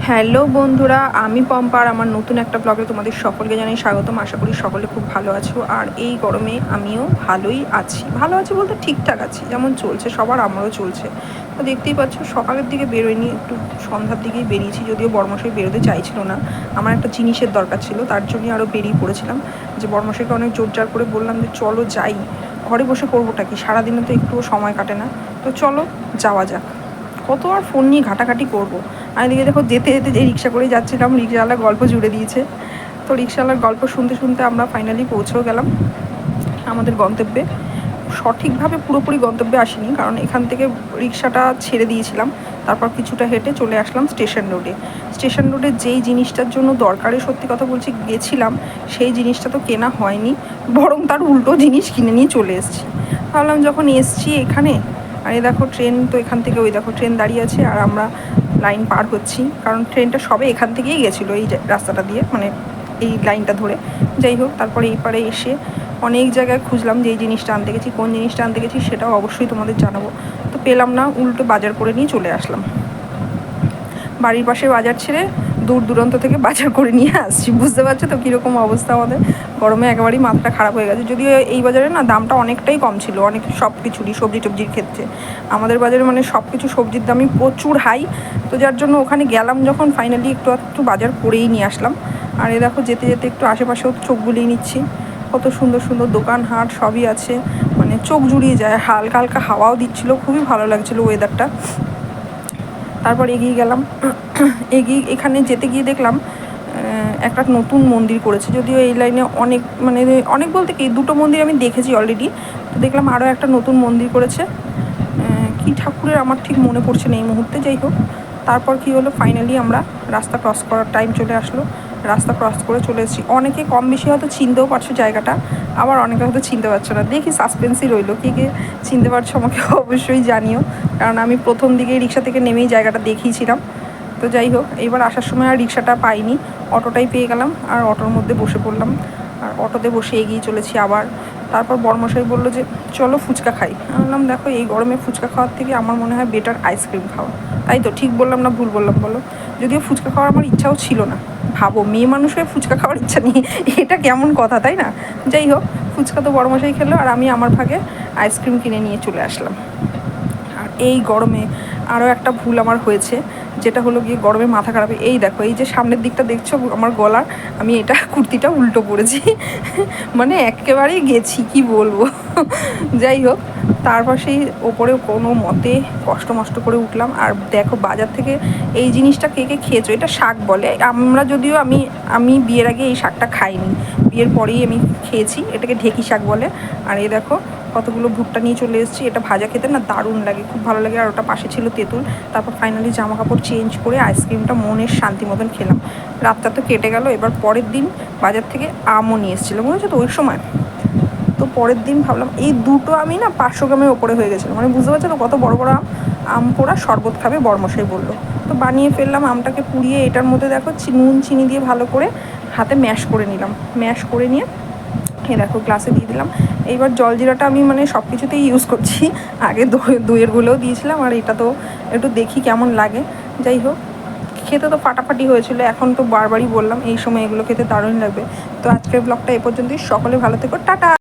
Hello বন্ধুরা, আমি পম্পার, আমার নতুন একটা ব্লগে তোমাদের সকলকে জানাই স্বাগতম। আশা করি সকলে খুব ভালো আছো। আর এই গরমে আমিও ভালোই আছি। ভালো আছি বলতে ঠিকঠাক আছি, যেমন চলছে, সবার আমারও চলছে। তো দেখতেই পাচ্ছ, সকালের দিকে বেরোয়নি, একটু সন্ধ্যার দিকেই বেরিয়েছি, যদিও বর্মশাই বেরোতে চাইছিল না। আমার একটা জিনিসের দরকার ছিল, তার জন্যই আরও বেরিয়ে পড়েছিলাম। যে বর্মশাইকে অনেক জোরজার করে বললাম যে, চলো যাই, ঘরে বসে করবোটা কি? সারাদিনে তো একটুও সময় কাটে না। তো চলো, যাওয়া যাক। কত আর ফোন নিয়ে ঘাটাঘাটি করব? আর এদিকে দেখো যেতে যেতে যে রিক্সা করে যাচ্ছিলাম রিক্সাওয়ালা গল্প জুড়ে দিয়েছে। তো রিক্সাওয়ালার গল্প শুনতে শুনতে আমরা ফাইনালি পৌঁছেও গেলাম আমাদের গন্তব্যে। সঠিকভাবে পুরোপুরি গন্তব্যে আসিনি, কারণ এখান থেকে রিক্সাটা ছেড়ে দিয়েছিলাম। তারপর কিছুটা হেঁটে চলে আসলাম স্টেশন রোডে। স্টেশন রোডে যেই জিনিসটার জন্য দরকারে সত্যি কথা বলছি গেছিলাম, সেই জিনিসটা তো কেনা হয়নি, বরং তার উল্টো জিনিস কিনে নিয়ে চলে এসেছি। ভাবলাম যখন এসছি এখানে আর এই দেখো ট্রেন তো এখান থেকে ওই দেখো ট্রেন দাঁড়িয়ে আছে আর আমরা লাইন পার হচ্ছি। কারণ ট্রেনটা সবে এখান থেকেই গেছিল এই রাস্তাটা দিয়ে মানে এই লাইনটা ধরে। যাই হোক, তারপরে এই পারে এসে অনেক জায়গায় খুঁজলাম যে এই জিনিসটা আনতে গেছি, কোন জিনিসটা আনতে গেছি সেটাও অবশ্যই তোমাদের জানাব। তো পেলাম না, উল্টো বাজার করে নিয়ে চলে আসলাম। বাড়ির পাশে বাজার ছেড়ে দূর দূরান্ত থেকে বাজার করে নিয়ে আসছি। বুঝতে পারছ তো কীরকম অবস্থা আমাদের? গরমে একেবারেই মাথাটা খারাপ হয়ে গেছে। যদিও এই বাজারে না দামটা অনেকটাই কম ছিল, অনেক সব কিছুরই, সবজি টবজির ক্ষেত্রে। আমাদের বাজারে মানে সব কিছু সবজির দামই প্রচুর হাই। তো যার জন্য ওখানে গেলাম যখন ফাইনালি একটু একটু বাজার করেই নিয়ে আসলাম। আর এ দেখো যেতে যেতে একটু আশেপাশেও চোখ বুলিয়ে নিচ্ছি। কত সুন্দর সুন্দর দোকান, হাট সবই আছে। মানে চোখ জুড়িয়ে যায়, হালকা হালকা হাওয়াও দিচ্ছিল, খুবই ভালো লাগছিল ওয়েদারটা তারপর এগিয়ে গেলাম। এগিয়ে, এখানে যেতে গিয়ে দেখলাম একটা নতুন মন্দির করেছে। যদিও এই লাইনে অনেক মানে অনেক বলতে কি, দুটো মন্দির আমি দেখেছি অলরেডি তো দেখলাম আরও একটা নতুন মন্দির করেছে। কি ঠাকুরের আমার ঠিক মনে পড়ছে না এই মুহূর্তে, যাই হোক। তারপর কি হলো? ফাইনালি আমরা রাস্তা ক্রস করার টাইম চলে আসলো। রাস্তা ক্রস করে চলে এসেছি। অনেকে কম বেশি হয়তো চিনতেও পারছ জায়গাটা, আবার অনেকে হয়তো চিনতে পারছ না। দেখি সাসপেন্সই রইল, কে কে চিনতে পারছ আমাকে অবশ্যই জানিও। কারণ আমি প্রথম দিকে রিক্সা থেকে নেমেই জায়গাটা দেখিয়েছিলাম। তো যাই হোক, এবার আসার সময় আর রিক্সাটা পাইনি। অটোটাই পেয়ে গেলাম, আর অটোর মধ্যে বসে পড়লাম। আর অটোতে বসে এগিয়ে চলেছি আবার। তারপর বর্মশাই বলল যে, চলো ফুচকা খাই। বললাম, দেখো, এই গরমে ফুচকা খাওয়ার থেকে আমার মনে হয় বেটার আইসক্রিম খাওয়া। তাই তো, ঠিক বললাম না ভুল বললাম বলো? যদিও ফুচকা খাওয়ার আমার ইচ্ছাও ছিল না। ভাবো মেয়ে মানুষের ফুচকা খাওয়ার ইচ্ছা নেই। এটা কেমন কথা, তাই না? যাই হোক, ফুচকা তো বড়মশাই খেলো আর আমি আমার ভাগে আইসক্রিম কিনে নিয়ে চলে আসলাম। আর এই গরমে আরও একটা ভুল আমার হয়েছে, যেটা হলো গিয়ে গরমে মাথা খারাপ। এই দেখো, এই যে সামনের দিকটা দেখছ, আমার গলার, আমি এটা কুর্তিটা উল্টো পড়েছি মানে একেবারেই গেছি, কি বলব? যাই হোক, তারপর সেই ওপরে কোনো মতে কষ্ট মষ্ট করে উঠলাম। আর দেখো, বাজার থেকে এই জিনিসটা কে কে খেয়েছো? এটা শাক বলে। আমরা যদিও আমি আমি বিয়ের আগে এই শাকটা খাইনি। বিয়ের পরেই আমি খেয়েছি, এটাকে ঢেকি শাক বলে। আর এই দেখো, কতগুলো ভুট্টা নিয়ে চলে এসেছি। এটা ভাজা খেতে না দারুণ লাগে, খুব ভালো লাগে। আর ওটা পাশে ছিল তেঁতুল। তারপর ফাইনালি জামা কাপড় চেঞ্জ করে আইসক্রিমটা মনের শান্তি মতন খেলাম। রাতটা তো কেটে গেল। এবার পরের দিন বাজার থেকে আমও নিয়ে এসেছিল। বুঝেছ তো ওই সময়। তো পরের দিন ভাবলাম, এই দুটো আমি না পাঁচশো গ্রামের ওপরে হয়ে গেছিল। মানে বুঝতে পারছ তো কত বড় বড় আম আম পোড়া শরবত খাবে বর্মশাই বলল। তো বানিয়ে ফেললাম আমটাকে পুড়িয়ে, এটার মধ্যে দেখো নুন, চিনি দিয়ে ভালো করে হাতে ম্যাশ করে নিলাম। ম্যাশ করে নিয়ে এ দেখো গ্লাসে দিয়ে দিলাম। এইবার জলজিরাটা আমি মানে সব কিছুতেই ইউজ করছি। আগে দইয়েরগুলোও দিয়েছিলাম আর এটা তো একটু দেখি কেমন লাগে। যাই হোক, খেতে তো ফাটাফাটি হয়েছিল, এখন তো বারবারই বললাম, এই সময় এগুলো খেতে দারুণ লাগবে। তো আজকের ব্লগটা এ পর্যন্তই। সকলে ভালো থেকো, টাটা!